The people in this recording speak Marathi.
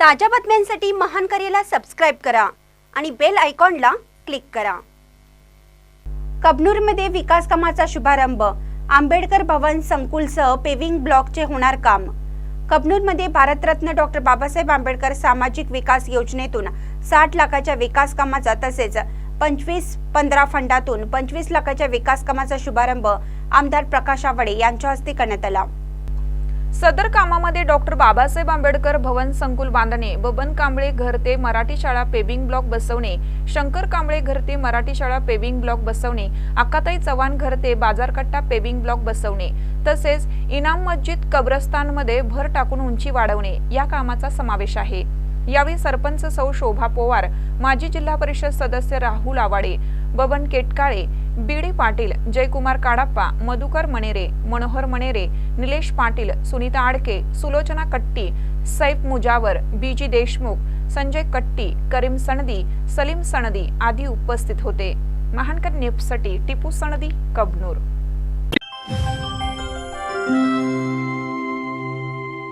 ताज्या बातम्यांसाठी महान करेला सबस्क्राईब करा आणि बेल आयकॉनला क्लिक करा. कबनूरमध्ये विकास कामाचा शुभारंभ. आंबेडकर भवन संकुलसह पेव्हिंग ब्लॉकचे होणार काम. कबनूरमध्ये भारतरत्न डॉक्टर बाबासाहेब आंबेडकर सामाजिक विकास योजनेतून साठ लाखाच्या विकास कामाचा तसेच पंचवीस पंधरा फंडातून पंचवीस लाखाच्या विकास कामाचा शुभारंभ आमदार प्रकाश आवाडे यांच्या हस्ते करण्यात आला. सदर कामामध्ये डॉक्टर बाबासाहेब आंबेडकर भवन संकुल बांधणे बबन कांबळे घर ते मराठी शाळा पेबिंग ब्लॉक बसवणे शंकर कांबळे घर ते मराठी शाळा पेबिंग ब्लॉक बसवणे अक्काताई चव्हाण घर ते बाजारकट्टा पेबिंग ब्लॉक बसवणे तसेच इनाम मस्जिद कब्रस्तानमध्ये भर टाकून उंची वाढवणे या कामाचा समावेश आहे. यावेळी सरपंच सौ शोभा पोवार माजी जिल्हा परिषद सदस्य राहुल आवाडे बबन केटकाळे बीडी पाटील जयकुमार काडाप्पा मधुकर मणेरे मनोहर मणेरे निलेश पाटील सुनीता आडके सुलोचना कट्टी सैफ मुजावर बीजी देशमुख संजय कट्टी करीम सणदी सलीम सणदी आदी उपस्थित होते. महानकर नेपसाठी टिपू सणदी कबनूर.